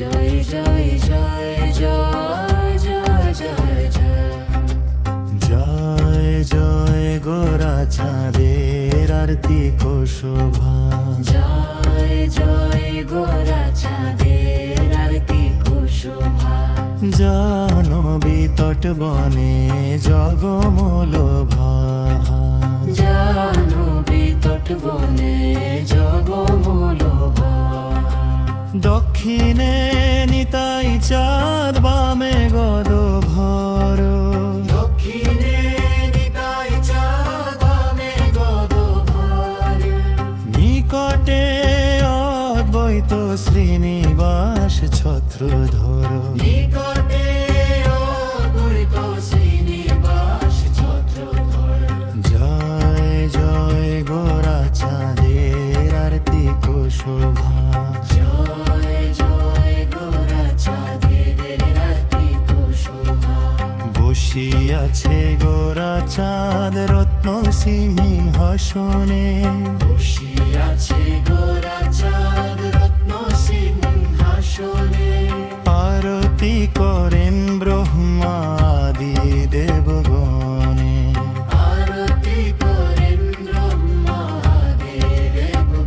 জয় জয় জয় জয় জয় জয় জয়। জয় জয় জয় জয় জয় গোরা চাঁদের আরতি শোভা জয় জয় গোরা চাঁদের আরতি কুশোভা জানবী তট বনে জগমূল ভাহা জানবী তট বনে জগমূল দক্ষিণে নিতাই চাঁদ বামে গদ ভর দক্ষিণে নিতাই চাঁদ বামে গদ নিকটে অদ্বৈত শ্রীনিবাস ছত্রধর। নিকটে বসিয়াছে গোরা চাঁদ রত্ন সিংহাসনে বসিয়াছে গোরা চাঁদ রত্ন সিংহাসনে আরতি করেন ব্রহ্মাদি দেবগণে। আরতি করেন ব্রহ্মাদেব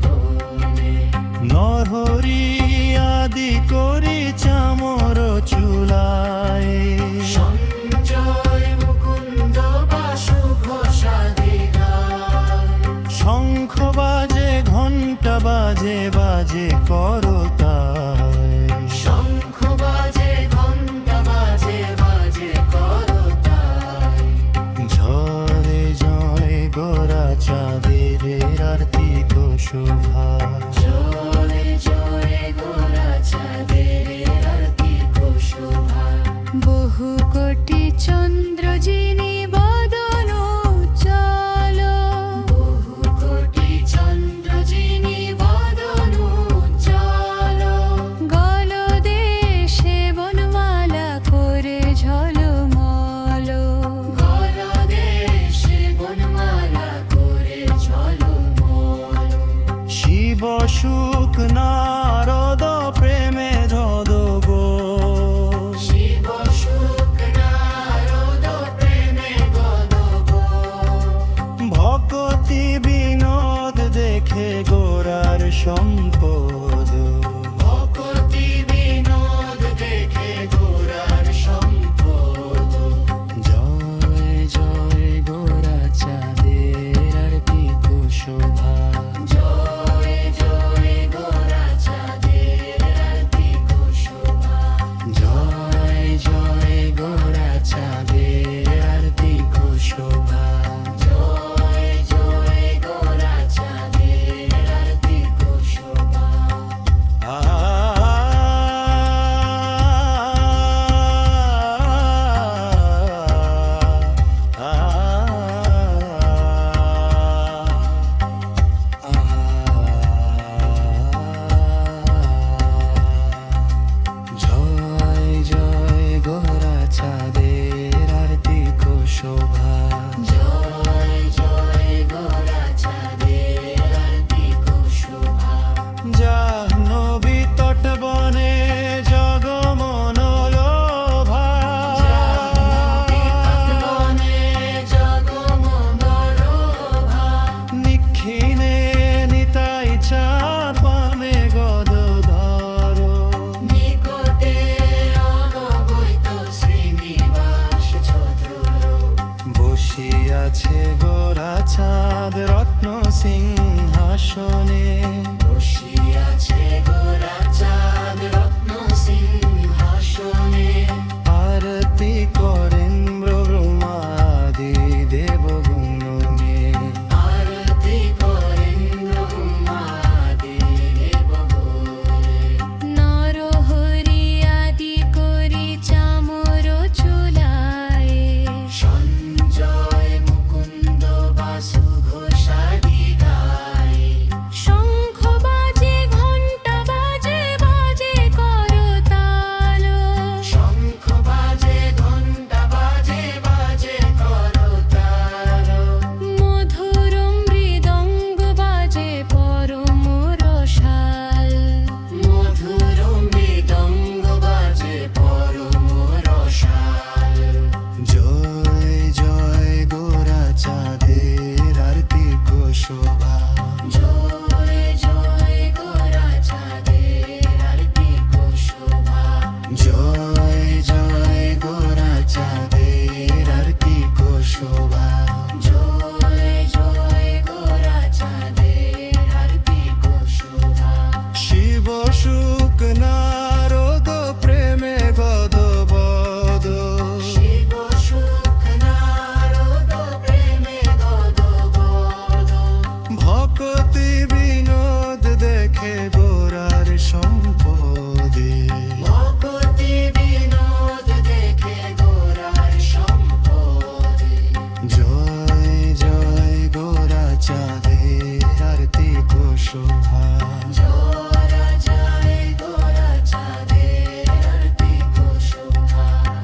গণে নরহরি আদি করি চামর চুলায় বাজে বাজে করতায়